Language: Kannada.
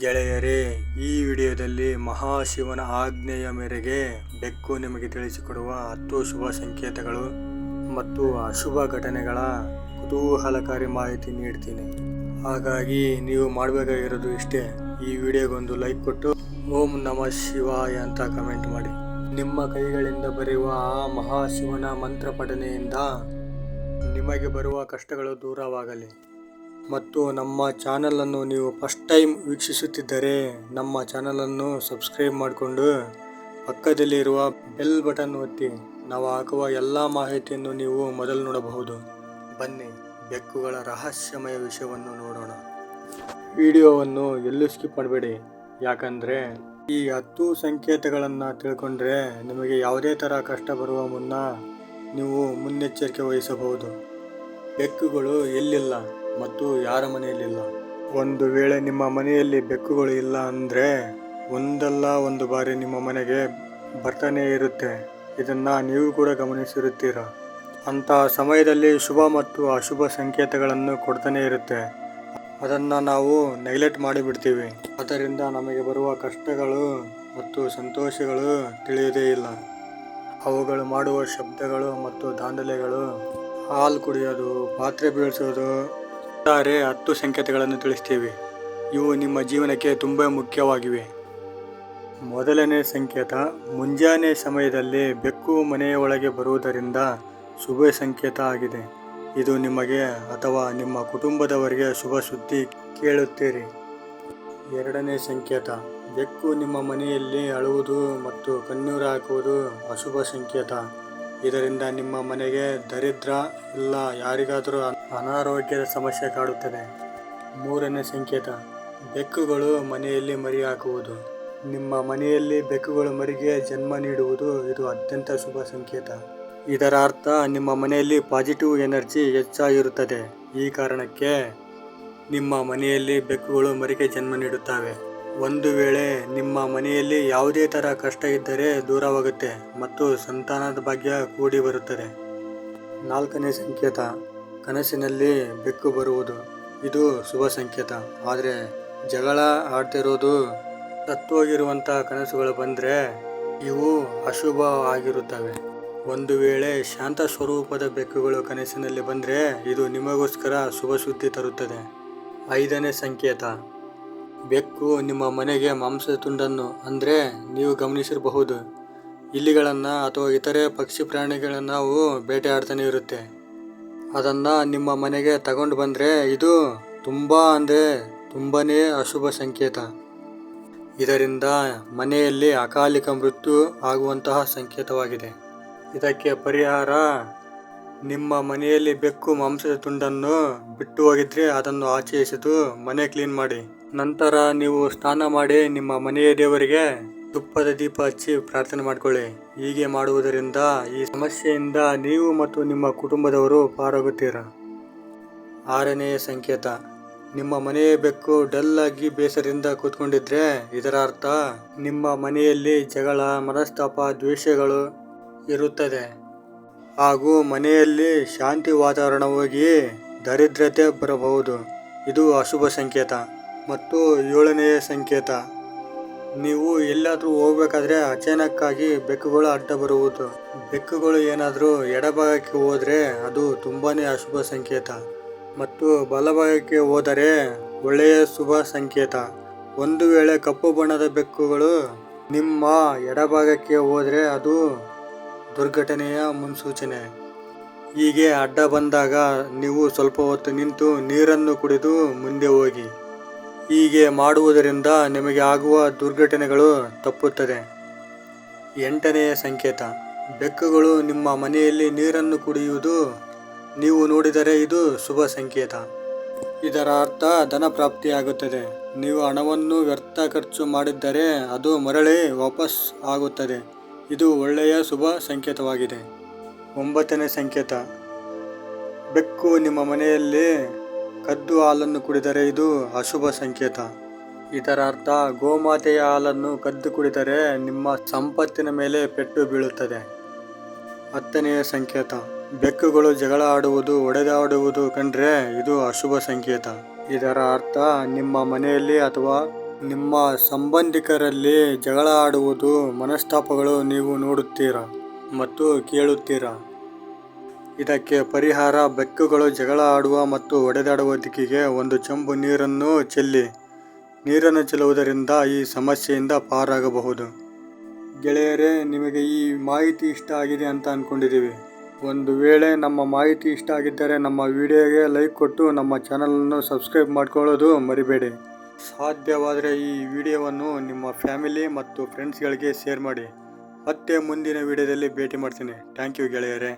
ಗೆಳೆಯರೇ, ಈ ವಿಡಿಯೋದಲ್ಲಿ ಮಹಾಶಿವನ ಆಜ್ಞೆಯ ಮೇರೆಗೆ ಬೆಕ್ಕು ನಿಮಗೆ ತಿಳಿಸಿಕೊಡುವ ಹತ್ತು ಶುಭ ಸಂಕೇತಗಳು ಮತ್ತು ಅಶುಭ ಘಟನೆಗಳ ಕುತೂಹಲಕಾರಿ ಮಾಹಿತಿ ನೀಡ್ತೀನಿ. ಹಾಗಾಗಿ ನೀವು ಮಾಡಬೇಕಾಗಿರೋದು ಇಷ್ಟೇ. ಈ ವಿಡಿಯೋಗೊಂದು ಲೈಕ್ ಕೊಟ್ಟು ಓಂ ನಮಃ ಶಿವಾಯ ಅಂತ ಕಮೆಂಟ್ ಮಾಡಿ. ನಿಮ್ಮ ಕೈಗಳಿಂದ ಬರೆಯುವ ಆ ಮಹಾಶಿವನ ಮಂತ್ರ ಪಠನೆಯಿಂದ ನಿಮಗೆ ಬರುವ ಕಷ್ಟಗಳು ದೂರವಾಗಲಿ. ಮತ್ತು ನಮ್ಮ ಚಾನಲನ್ನು ನೀವು ಫಸ್ಟ್ ಟೈಮ್ ವೀಕ್ಷಿಸುತ್ತಿದ್ದರೆ ನಮ್ಮ ಚಾನಲನ್ನು ಸಬ್ಸ್ಕ್ರೈಬ್ ಮಾಡಿಕೊಂಡು ಪಕ್ಕದಲ್ಲಿರುವ ಬೆಲ್ ಬಟನ್ ಒತ್ತಿ. ನಾವು ಹಾಕುವ ಎಲ್ಲ ಮಾಹಿತಿಯನ್ನು ನೀವು ಮೊದಲು ನೋಡಬಹುದು. ಬನ್ನಿ, ಬೆಕ್ಕುಗಳ ರಹಸ್ಯಮಯ ವಿಷಯವನ್ನು ನೋಡೋಣ. ವಿಡಿಯೋವನ್ನು ಎಲ್ಲೂ ಸ್ಕಿಪ್ ಮಾಡಬೇಡಿ. ಯಾಕಂದರೆ ಈ ಹತ್ತು ಸಂಕೇತಗಳನ್ನು ತಿಳ್ಕೊಂಡ್ರೆ ನಿಮಗೆ ಯಾವುದೇ ಥರ ಕಷ್ಟ ಬರುವ ಮುನ್ನ ನೀವು ಮುನ್ನೆಚ್ಚರಿಕೆ ವಹಿಸಬಹುದು. ಬೆಕ್ಕುಗಳು ಎಲ್ಲಿಲ್ಲ. ಮತ್ತು ಯಾರ ಮನೆಯಲ್ಲಿಲ್ಲ? ಒಂದು ವೇಳೆ ನಿಮ್ಮ ಮನೆಯಲ್ಲಿ ಬೆಕ್ಕುಗಳು ಇಲ್ಲ ಅಂದರೆ ಒಂದಲ್ಲ ಒಂದು ಬಾರಿ ನಿಮ್ಮ ಮನೆಗೆ ಬರ್ತಾನೆ ಇರುತ್ತೆ. ಇದನ್ನು ನೀವು ಕೂಡ ಗಮನಿಸಿರುತ್ತೀರ? ಅಂತಹ ಸಮಯದಲ್ಲಿ ಶುಭ ಮತ್ತು ಅಶುಭ ಸಂಕೇತಗಳನ್ನು ಕೊಡ್ತಾನೆ ಇರುತ್ತೆ. ಅದನ್ನು ನಾವು ನೆಗ್ಲೆಕ್ಟ್ ಮಾಡಿಬಿಡ್ತೀವಿ. ಅದರಿಂದ ನಮಗೆ ಬರುವ ಕಷ್ಟಗಳು ಮತ್ತು ಸಂತೋಷಗಳು ತಿಳಿಯದೇ ಇಲ್ಲ. ಅವುಗಳು ಮಾಡುವ ಶಬ್ದಗಳು ಮತ್ತು ದಾಂಧಲೆಗಳು ಹಾಲು ಕುಡಿಯೋದು, ಪಾತ್ರೆ ಬೀಳಿಸೋದು ಒಟ್ಟಾರೆ ಹತ್ತು ಸಂಕೇತಗಳನ್ನು ತಿಳಿಸ್ತೀವಿ. ಇವು ನಿಮ್ಮ ಜೀವನಕ್ಕೆ ತುಂಬ ಮುಖ್ಯವಾಗಿವೆ. ಮೊದಲನೇ ಸಂಕೇತ, ಮುಂಜಾನೆ ಸಮಯದಲ್ಲಿ ಬೆಕ್ಕು ಮನೆಯ ಒಳಗೆ ಬರುವುದರಿಂದ ಶುಭ ಸಂಕೇತ ಆಗಿದೆ. ಇದು ನಿಮಗೆ ಅಥವಾ ನಿಮ್ಮ ಕುಟುಂಬದವರಿಗೆ ಶುಭ ಸುದ್ದಿ ಕೇಳುತ್ತೀರಿ. ಎರಡನೇ ಸಂಕೇತ, ಬೆಕ್ಕು ನಿಮ್ಮ ಮನೆಯಲ್ಲಿ ಅಳುವುದು ಮತ್ತು ಕಣ್ಣೀರು ಹಾಕುವುದು ಅಶುಭ ಸಂಕೇತ. ಇದರಿಂದ ನಿಮ್ಮ ಮನೆಗೆ ದರಿದ್ರ ಇಲ್ಲ, ಯಾರಿಗಾದರೂ ಅನಾರೋಗ್ಯದ ಸಮಸ್ಯೆ ಕಾಡುತ್ತದೆ. ಮೂರನೇ ಸಂಕೇತ. ಬೆಕ್ಕುಗಳು ಮನೆಯಲ್ಲಿ ಮರಿ ಹಾಕುವುದು ನಿಮ್ಮ ಮನೆಯಲ್ಲಿ ಬೆಕ್ಕುಗಳು ಮರಿಗೆ ಜನ್ಮ ನೀಡುವುದು, ಇದು ಅತ್ಯಂತ ಶುಭ ಸಂಕೇತ. ಇದರ ಅರ್ಥ ನಿಮ್ಮ ಮನೆಯಲ್ಲಿ ಪಾಸಿಟಿವ್ ಎನರ್ಜಿ ಹೆಚ್ಚಾಗಿರುತ್ತದೆ. ಈ ಕಾರಣಕ್ಕೆ ನಿಮ್ಮ ಮನೆಯಲ್ಲಿ ಬೆಕ್ಕುಗಳು ಮರಿಗೆ ಜನ್ಮ ನೀಡುತ್ತವೆ. ಒಂದು ವೇಳೆ ನಿಮ್ಮ ಮನೆಯಲ್ಲಿ ಯಾವುದೇ ಥರ ಕಷ್ಟ ಇದ್ದರೆ ದೂರವಾಗುತ್ತೆ ಮತ್ತು ಸಂತಾನದ ಭಾಗ್ಯ ಕೂಡಿ ಬರುತ್ತದೆ. ನಾಲ್ಕನೇ ಸಂಕೇತ, ಕನಸಿನಲ್ಲಿ ಬೆಕ್ಕು ಬರುವುದು. ಇದು ಶುಭ ಸಂಕೇತ. ಆದರೆ ಜಗಳ ಆಡ್ತಿರೋದು ಸತ್ತೋಗಿರುವಂಥ ಕನಸುಗಳು ಬಂದರೆ ಇವು ಅಶುಭ ಆಗಿರುತ್ತವೆ. ಒಂದು ವೇಳೆ ಶಾಂತ ಸ್ವರೂಪದ ಬೆಕ್ಕುಗಳು ಕನಸಿನಲ್ಲಿ ಬಂದರೆ ಇದು ನಿಮಗೋಸ್ಕರ ಶುಭ ಸುದ್ದಿ ತರುತ್ತದೆ. ಐದನೇ ಸಂಕೇತ ಬೆಕ್ಕು ನಿಮ್ಮ ಮನೆಗೆ ಮಾಂಸದ ತುಂಡನ್ನು ಅಂದರೆ ನೀವು ಗಮನಿಸಿರಬಹುದು. ಇಲಿಗಳನ್ನು ಅಥವಾ ಇತರೆ ಪಕ್ಷಿ ಪ್ರಾಣಿಗಳನ್ನು ಅವು ಬೇಟೆಯಾಡ್ತಾನೆ ಇರುತ್ತೆ. ಅದನ್ನು ನಿಮ್ಮ ಮನೆಗೆ ತಗೊಂಡು ಬಂದರೆ ಇದು ತುಂಬ ಅಂದರೆ ತುಂಬಾ ಅಶುಭ ಸಂಕೇತ. ಇದರಿಂದ ಮನೆಯಲ್ಲಿ ಅಕಾಲಿಕ ಮೃತ್ಯು ಆಗುವಂತಹ ಸಂಕೇತವಾಗಿದೆ. ಇದಕ್ಕೆ ಪರಿಹಾರ ನಿಮ್ಮ ಮನೆಯಲ್ಲಿ ಬೆಕ್ಕು ಮಾಂಸದ ತುಂಡನ್ನು ಬಿಟ್ಟು ಹೋಗಿದ್ರೆ ಅದನ್ನು ಆಚೆ ಎಸೆದು ಮನೆ ಕ್ಲೀನ್ ಮಾಡಿ. ನಂತರ ನೀವು ಸ್ನಾನ ಮಾಡಿ ನಿಮ್ಮ ಮನೆಯ ದೇವರಿಗೆ ತುಪ್ಪದ ದೀಪ ಹಚ್ಚಿ ಪ್ರಾರ್ಥನೆ ಮಾಡಿಕೊಳ್ಳಿ. ಹೀಗೆ ಮಾಡುವುದರಿಂದ ಈ ಸಮಸ್ಯೆಯಿಂದ ನೀವು ಮತ್ತು ನಿಮ್ಮ ಕುಟುಂಬದವರು ಪಾರಾಗುತ್ತೀರ? ಆರನೆಯ ಸಂಕೇತ. ನಿಮ್ಮ ಮನೆಯ ಬೆಕ್ಕು ಡಲ್ ಆಗಿ ಬೇಸರದಿಂದ ಕೂತ್ಕೊಂಡಿದ್ರೆ ಇದರ ಅರ್ಥ ನಿಮ್ಮ ಮನೆಯಲ್ಲಿ ಜಗಳ, ಮನಸ್ತಾಪ, ದ್ವೇಷಗಳು ಇರುತ್ತದೆ. ಹಾಗೂ ಮನೆಯಲ್ಲಿ ಶಾಂತಿ ವಾತಾವರಣ ಹೋಗಿ ದರಿದ್ರತೆ ಬರಬಹುದು. ಇದು ಅಶುಭ ಸಂಕೇತ. ಮತ್ತು ಏಳನೆಯ ಸಂಕೇತ. ನೀವು ಎಲ್ಲಾದರೂ ಹೋಗ್ಬೇಕಾದ್ರೆ ಅಚಾನಕ್ಕಾಗಿ ಬೆಕ್ಕುಗಳು ಅಡ್ಡ ಬರುವುದು. ಬೆಕ್ಕುಗಳು ಏನಾದರೂ ಎಡಭಾಗಕ್ಕೆ ಹೋದರೆ ಅದು ತುಂಬಾ ಅಶುಭ ಸಂಕೇತ. ಮತ್ತು ಬಲಭಾಗಕ್ಕೆ ಹೋದರೆ ಒಳ್ಳೆಯ ಶುಭ ಸಂಕೇತ. ಒಂದು ವೇಳೆ ಕಪ್ಪು ಬಣ್ಣದ ಬೆಕ್ಕುಗಳು ನಿಮ್ಮ ಎಡಭಾಗಕ್ಕೆ ಹೋದರೆ ಅದು ದುರ್ಘಟನೆಯ ಮುನ್ಸೂಚನೆ. ಹೀಗೆ ಅಡ್ಡ ಬಂದಾಗ ನೀವು ಸ್ವಲ್ಪ ಹೊತ್ತು ನಿಂತು ನೀರನ್ನು ಕುಡಿದು ಮುಂದೆ ಹೋಗಿ. ಹೀಗೆ ಮಾಡುವುದರಿಂದ ನಿಮಗೆ ಆಗುವ ದುರ್ಘಟನೆಗಳು ತಪ್ಪುತ್ತದೆ. ಎಂಟನೆಯ ಸಂಕೇತ. ಬೆಕ್ಕುಗಳು ನಿಮ್ಮ ಮನೆಯಲ್ಲಿ ನೀರನ್ನು ಕುಡಿಯುವುದು. ನೀವು ನೋಡಿದರೆ ಇದು ಶುಭ ಸಂಕೇತ. ಇದರ ಅರ್ಥ ಧನ ಪ್ರಾಪ್ತಿಯಾಗುತ್ತದೆ ನೀವು ಹಣವನ್ನು ವ್ಯರ್ಥ ಖರ್ಚು ಮಾಡಿದ್ದರೆ ಅದು ಮರಳಿ ವಾಪಸ್ ಆಗುತ್ತದೆ. ಇದು ಒಳ್ಳೆಯ ಶುಭ ಸಂಕೇತವಾಗಿದೆ. ಒಂಬತ್ತನೇ ಸಂಕೇತ. ಬೆಕ್ಕು ನಿಮ್ಮ ಮನೆಯಲ್ಲಿ ಕದ್ದು ಹಾಲನ್ನು ಕುಡಿದರೆ ಇದು ಅಶುಭ ಸಂಕೇತ. ಇದರ ಅರ್ಥ ಗೋಮಾತೆಯ ಹಾಲನ್ನು ಕದ್ದು ಕುಡಿದರೆ ನಿಮ್ಮ ಸಂಪತ್ತಿನ ಮೇಲೆ ಪೆಟ್ಟು ಬೀಳುತ್ತದೆ. ಹತ್ತನೆಯ ಸಂಕೇತ, ಬೆಕ್ಕುಗಳು ಜಗಳ ಆಡುವುದು ಒಡೆದಾಡುವುದು ಕಂಡ್ರೆ ಇದು ಅಶುಭ ಸಂಕೇತ. ಇದರ ಅರ್ಥ ನಿಮ್ಮ ಮನೆಯಲ್ಲಿ ಅಥವಾ ನಿಮ್ಮ ಸಂಬಂಧಿಕರಲ್ಲಿ ಜಗಳ ಆಡುವುದು ಮನಸ್ತಾಪಗಳು ನೀವು ನೋಡುತ್ತೀರಾ ಮತ್ತು ಕೇಳುತ್ತೀರಾ? ಇದಕ್ಕೆ ಪರಿಹಾರ ಬೆಕ್ಕುಗಳು ಜಗಳ ಆಡುವ ಮತ್ತು ಒಡೆದಾಡುವ ದಿಕ್ಕಿಗೆ ಒಂದು ಚಂಬು ನೀರನ್ನು ಚೆಲ್ಲಿ. ನೀರನ್ನು ಚೆಲ್ಲುವುದರಿಂದ ಈ ಸಮಸ್ಯೆಯಿಂದ ಪಾರಾಗಬಹುದು. ಗೆಳೆಯರೇ, ನಿಮಗೆ ಈ ಮಾಹಿತಿ ಇಷ್ಟ ಆಗಿದೆ ಅಂತ ಅಂದ್ಕೊಂಡಿದ್ದೀವಿ ಒಂದು ವೇಳೆ ನಮ್ಮ ಮಾಹಿತಿ ಇಷ್ಟ ಆಗಿದ್ದರೆ ನಮ್ಮ ವಿಡಿಯೋಗೆ ಲೈಕ್ ಕೊಟ್ಟು ನಮ್ಮ ಚಾನಲನ್ನು ಸಬ್ಸ್ಕ್ರೈಬ್ ಮಾಡ್ಕೊಳ್ಳೋದು ಮರಿಬೇಡಿ. ಸಾಧ್ಯವಾದರೆ ಈ ವಿಡಿಯೋವನ್ನು ನಿಮ್ಮ ಫ್ಯಾಮಿಲಿ ಮತ್ತು ಫ್ರೆಂಡ್ಸ್ಗಳಿಗೆ ಶೇರ್ ಮಾಡಿ. ಮತ್ತೆ ಮುಂದಿನ ವಿಡಿಯೋದಲ್ಲಿ ಭೇಟಿ ಮಾಡ್ತೀನಿ. ಥ್ಯಾಂಕ್ ಯು ಗೆಳೆಯರೇ.